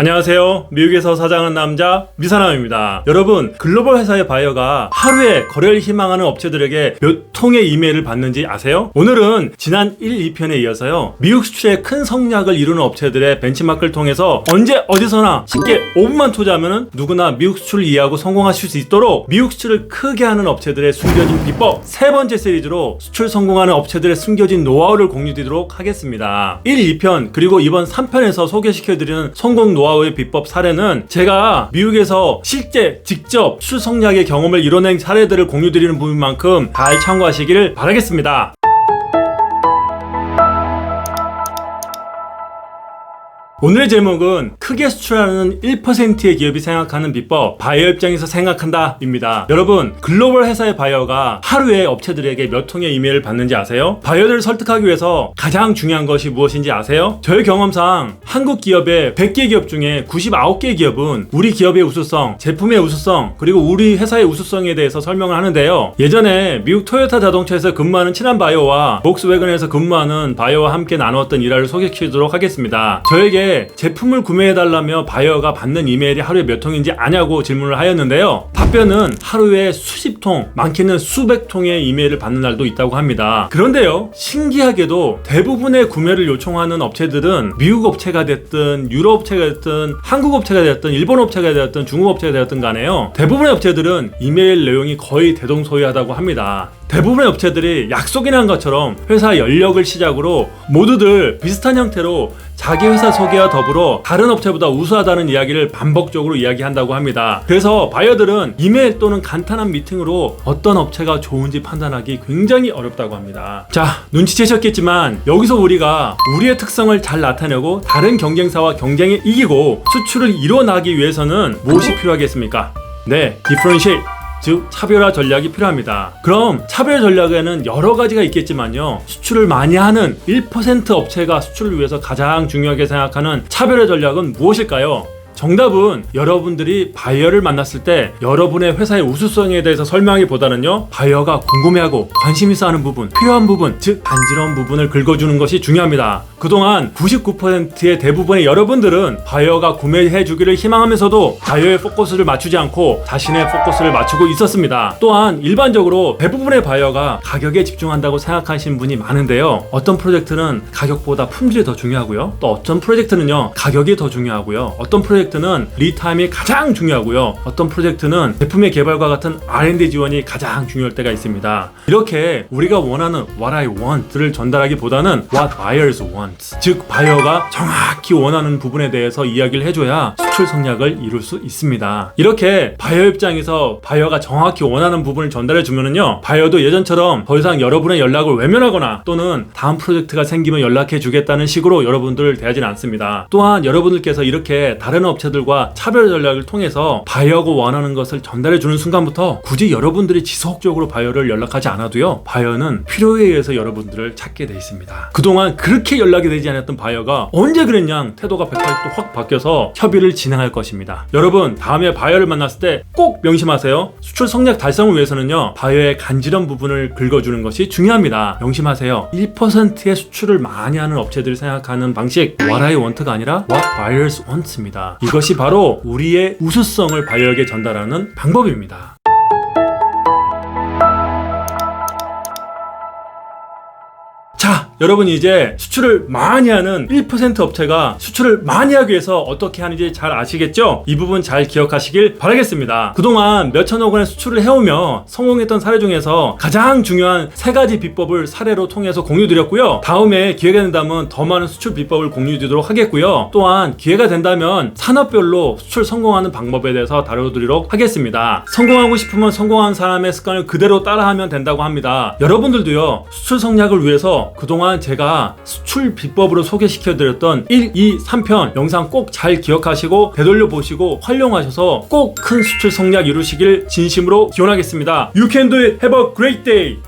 안녕하세요. 미국에서 사장하는 남자 미사남입니다. 여러분, 글로벌 회사의 바이어가 하루에 거래를 희망하는 업체들에게 몇 통의 이메일을 받는지 아세요? 오늘은 지난 1, 2편에 이어서요. 미국 수출에 큰 성략을 이루는 업체들의 벤치마크를 통해서 언제 어디서나 쉽게 5분만 투자하면 누구나 미국 수출을 이해하고 성공하실 수 있도록 미국 수출을 크게 하는 업체들의 숨겨진 비법 세 번째 시리즈로 수출 성공하는 업체들의 숨겨진 노하우를 공유드리도록 하겠습니다. 1, 2편 그리고 이번 3편에서 소개시켜드리는 성공 노하우 의 비법 사례는 제가 미국에서 실제 직접 수출 성략의 경험을 이뤄낸 사례들을 공유드리는 부분만큼 잘 참고하시길 바라겠습니다. 오늘의 제목은 크게 수출하는 1%의 기업이 생각하는 비법 바이어 입장에서 생각한다 입니다 여러분 글로벌 회사의 바이어가 하루에 업체들에게 몇 통의 이메일을 받는지 아세요? 바이어들을 설득하기 위해서 가장 중요한 것이 무엇인지 아세요? 저의 경험상 한국 기업의 100개 기업 중에 99개 기업은 우리 기업의 우수성 제품의 우수성 그리고 우리 회사의 우수성에 대해서 설명을 하는데요 예전에 미국 토요타 자동차에서 근무하는 친한 바이어와 복스웨건에서 근무하는 바이어와 함께 나누었던 일화를 소개시키도록 하겠습니다 저에게 제품을 구매해달라며 바이어가 받는 이메일이 하루에 몇 통인지 아냐고 질문을 하였는데요. 답변은 하루에 수십 통, 많게는 수백 통의 이메일을 받는 날도 있다고 합니다. 그런데요, 신기하게도 대부분의 구매를 요청하는 업체들은 미국 업체가 됐든 유럽 업체가 됐든 한국 업체가 됐든 일본 업체가 됐든 중국 업체가 됐든 간에요. 대부분의 업체들은 이메일 내용이 거의 대동소이하다고 합니다. 대부분의 업체들이 약속이나 한 것처럼 회사 연력을 시작으로 모두들 비슷한 형태로 자기 회사 소개와 더불어 다른 업체보다 우수하다는 이야기를 반복적으로 이야기한다고 합니다. 그래서 바이어들은 이메일 또는 간단한 미팅으로 어떤 업체가 좋은지 판단하기 굉장히 어렵다고 합니다. 자, 눈치채셨겠지만 여기서 우리가 우리의 특성을 잘 나타내고 다른 경쟁사와 경쟁에 이기고 수출을 이뤄나기 위해서는 무엇이 필요하겠습니까? 네, 디퍼런시에이트 즉 차별화 전략이 필요합니다. 그럼 차별 전략에는 여러 가지가 있겠지만요. 수출을 많이 하는 1% 업체가 수출을 위해서 가장 중요하게 생각하는 차별화 전략은 무엇일까요? 정답은 여러분들이 바이어를 만났을 때 여러분의 회사의 우수성에 대해서 설명하기보다는요 바이어가 궁금해하고 관심 있어 하는 부분 필요한 부분 즉 간지러운 부분을 긁어주는 것이 중요합니다. 그동안 99%의 대부분의 여러분들은 바이어가 구매해 주기를 희망하면서도 바이어의 포커스를 맞추지 않고 자신의 포커스를 맞추고 있었습니다. 또한 일반적으로 대부분의 바이어가 가격에 집중한다고 생각하시는 분이 많은데요. 어떤 프로젝트는 가격보다 품질이 더 중요하고요. 또 어떤 프로젝트는요 가격이 더 중요하고요. 어떤 프로젝트 프로젝트는 리타임이 가장 중요하고요. 어떤 프로젝트는 제품의 개발과 같은 R&D 지원이 가장 중요할 때가 있습니다. 이렇게 우리가 원하는 what I want를 전달하기보다는 what buyers want. 즉 바이어가 정확히 원하는 부분에 대해서 이야기를 해줘야 수출 성략을 이룰 수 있습니다. 이렇게 바이어 입장에서 바이어가 정확히 원하는 부분을 전달해 주면은요. 바이어도 예전처럼 더 이상 여러분의 연락을 외면하거나 또는 다음 프로젝트가 생기면 연락해 주겠다는 식으로 여러분들을 대하지는 않습니다. 또한 여러분들께서 이렇게 다른 업 업체들과 차별 전략을 통해서 바이어가 원하는 것을 전달해 주는 순간부터 굳이 여러분들이 지속적으로 바이어를 연락하지 않아도요. 바이어는 필요에 의해서 여러분들을 찾게 돼 있습니다. 그동안 그렇게 연락이 되지 않았던 바이어가 언제 그랬냐 태도가 180도 확 바뀌어서 협의를 진 행할 것입니다. 여러분 다음에 바이어를 만났을 때 꼭 명심하세요. 수출 성략 달성을 위해서는요. 바이어의 간지런 부분을 긁어주는 것이 중요합니다. 명심하세요. 1%의 수출을 많이 하는 업체들이 생각하는 방식 What I want가 아니라 What buyers want입니다. 이것이 바로 우리의 우수성을 바이어에게 전달하는 방법입니다. 여러분 이제 수출을 많이 하는 1% 업체가 수출을 많이 하기 위해서 어떻게 하는지 잘 아시겠죠? 이 부분 잘 기억하시길 바라겠습니다. 그동안 몇천억 원의 수출을 해오며 성공했던 사례 중에서 가장 중요한 세 가지 비법을 사례로 통해서 공유드렸고요. 다음에 기회가 된다면 더 많은 수출 비법을 공유드리도록 하겠고요. 또한 기회가 된다면 산업별로 수출 성공하는 방법에 대해서 다뤄드리도록 하겠습니다. 성공하고 싶으면 성공한 사람의 습관을 그대로 따라하면 된다고 합니다. 여러분들도요, 수출 성략을 위해서 그동안 제가 수출 비법으로 소개시켜 드렸던 1, 2, 3편 영상 꼭 잘 기억하시고 되돌려 보시고 활용하셔서 꼭 큰 수출 성략 이루시길 진심으로 기원하겠습니다. You can do it. Have a great day.